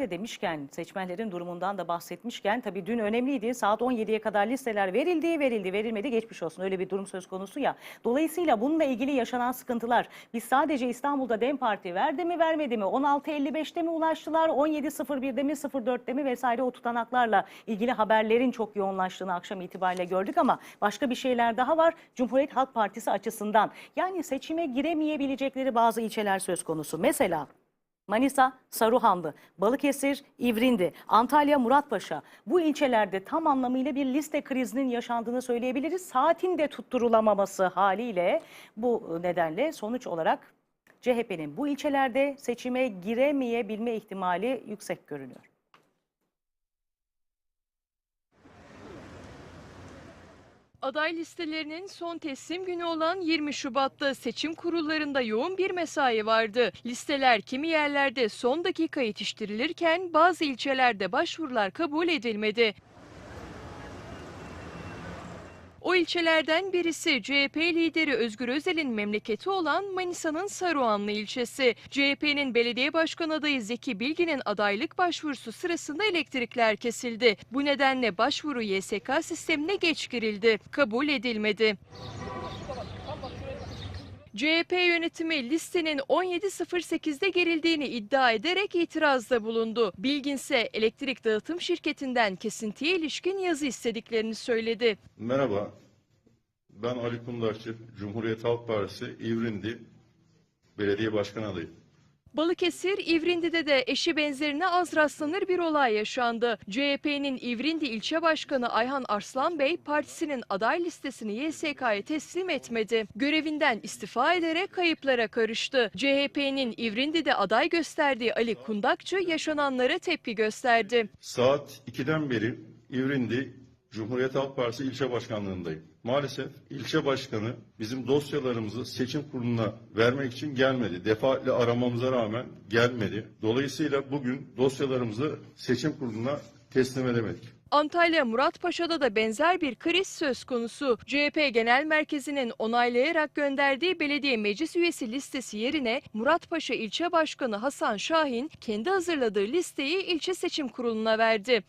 de demişken, seçmenlerin durumundan da bahsetmişken tabii dün önemliydi. Saat 17'ye kadar listeler verildi, verildi, verilmedi geçmiş olsun. Öyle bir durum söz konusu ya. Dolayısıyla bununla ilgili yaşanan sıkıntılar biz sadece İstanbul'da DEM Parti verdi mi vermedi mi? 16.55'te mi ulaştılar? 17.01'de mi 04'te mi vesaire o tutanaklarla ilgili haberlerin çok yoğunlaştığını akşam itibariyle gördük ama başka bir şeyler daha var. Cumhuriyet Halk Partisi açısından yani seçime giremeyebilecekleri bazı ilçeler söz konusu. Mesela Manisa, Saruhanlı, Balıkesir, İvrindi, Antalya, Muratpaşa. Bu ilçelerde tam anlamıyla bir liste krizinin yaşandığını söyleyebiliriz. Saatin de tutturulamaması haliyle bu nedenle sonuç olarak CHP'nin bu ilçelerde seçime giremeyebilme ihtimali yüksek görünüyor. Aday listelerinin son teslim günü olan 20 Şubat'ta seçim kurullarında yoğun bir mesai vardı. Listeler kimi yerlerde son dakika yetiştirilirken bazı ilçelerde başvurular kabul edilmedi. O ilçelerden birisi CHP lideri Özgür Özel'in memleketi olan Manisa'nın Saruhanlı ilçesi. CHP'nin belediye başkan adayı Zeki Bilgin'in adaylık başvurusu sırasında elektrikler kesildi. Bu nedenle başvuru YSK sistemine geç girildi. Kabul edilmedi. CHP yönetimi listenin 17.08'de gerildiğini iddia ederek itirazda bulundu. Bilgin ise elektrik dağıtım şirketinden kesintiye ilişkin yazı istediklerini söyledi. Merhaba, ben Ali Kundaşçı, Cumhuriyet Halk Partisi İvrindi Belediye Başkan adayım. Balıkesir, İvrindi'de de eşi benzerine az rastlanır bir olay yaşandı. CHP'nin İvrindi ilçe başkanı Ayhan Arslan Bey partisinin aday listesini YSK'ya teslim etmedi. Görevinden istifa ederek kayıplara karıştı. CHP'nin İvrindi'de aday gösterdiği Ali Kundakçı yaşananlara tepki gösterdi. Saat 2'den beri İvrindi Cumhuriyet Halk Partisi ilçe başkanlığındayım. Maalesef ilçe başkanı bizim dosyalarımızı seçim kuruluna vermek için gelmedi. Defaatle aramamıza rağmen gelmedi. Dolayısıyla bugün dosyalarımızı seçim kuruluna teslim edemedik. Antalya Muratpaşa'da da benzer bir kriz söz konusu. CHP Genel Merkezi'nin onaylayarak gönderdiği belediye meclis üyesi listesi yerine Muratpaşa İlçe Başkanı Hasan Şahin kendi hazırladığı listeyi ilçe seçim kuruluna verdi.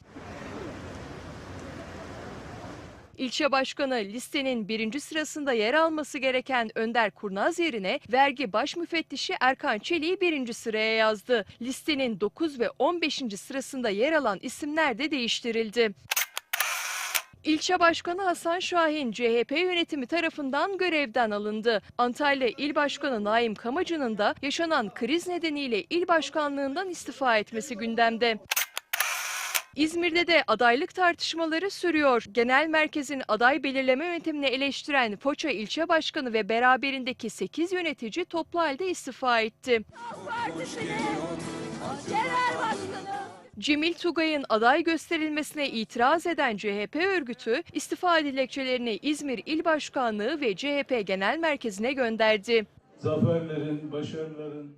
İlçe başkanı listenin birinci sırasında yer alması gereken Önder Kurnaz yerine vergi baş müfettişi Erkan Çelik'i birinci sıraya yazdı. Listenin 9 ve 15. sırasında yer alan isimler de değiştirildi. İlçe Başkanı Hasan Şahin CHP yönetimi tarafından görevden alındı. Antalya İl Başkanı Naim Kamacı'nın da yaşanan kriz nedeniyle il başkanlığından istifa etmesi gündemde. İzmir'de de adaylık tartışmaları sürüyor. Genel merkezin aday belirleme yöntemini eleştiren Foça ilçe başkanı ve beraberindeki 8 yönetici toplu halde istifa etti. Cemil Tugay'ın aday gösterilmesine itiraz eden CHP örgütü istifa dilekçelerini İzmir İl Başkanlığı ve CHP Genel Merkezi'ne gönderdi. zaferlerin, başarıların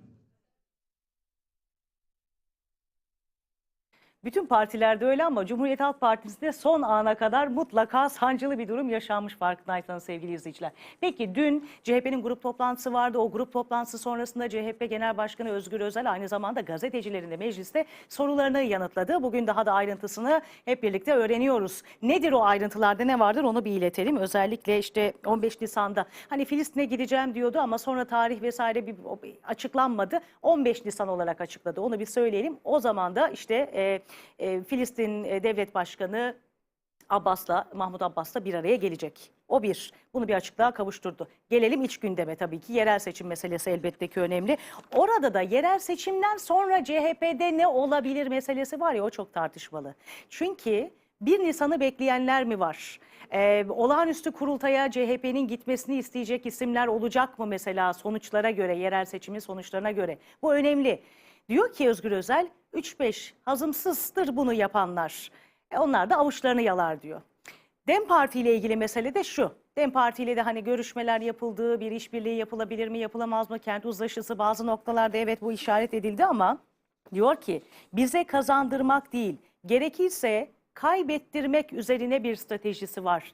Bütün partilerde öyle ama Cumhuriyet Halk Partisi'nde son ana kadar mutlaka sancılı bir durum yaşanmış farkındaysanız sevgili izleyiciler. Peki dün CHP'nin grup toplantısı vardı. O grup toplantısı sonrasında CHP Genel Başkanı Özgür Özel aynı zamanda gazetecilerin de mecliste sorularını yanıtladı. Bugün daha da ayrıntısını hep birlikte öğreniyoruz. Nedir o ayrıntılarda ne vardır onu bir iletelim. Özellikle işte 15 Nisan'da hani Filistin'e gideceğim diyordu ama sonra tarih vesaire bir açıklanmadı. 15 Nisan olarak açıkladı. Onu bir söyleyelim. O zaman da işte e, e, Filistin Devlet Başkanı Abbas'la, Mahmut Abbas'la bir araya gelecek. O bir. Bunu bir açıklığa kavuşturdu. Gelelim iç gündeme tabii ki. Yerel seçim meselesi elbette ki önemli. Orada da yerel seçimden sonra CHP'de ne olabilir meselesi var ya o çok tartışmalı. Çünkü 1 Nisan'ı bekleyenler mi var? Ee, olağanüstü kurultaya CHP'nin gitmesini isteyecek isimler olacak mı mesela sonuçlara göre, yerel seçimin sonuçlarına göre? Bu önemli. Diyor ki Özgür Özel, 3-5 hazımsızdır bunu yapanlar. E, onlar da avuçlarını yalar diyor. Dem Parti ile ilgili mesele de şu. Dem Parti ile de hani görüşmeler yapıldığı, bir işbirliği yapılabilir mi, yapılamaz mı? Kent uzlaşısı bazı noktalarda evet bu işaret edildi ama diyor ki bize kazandırmak değil, gerekirse kaybettirmek üzerine bir stratejisi var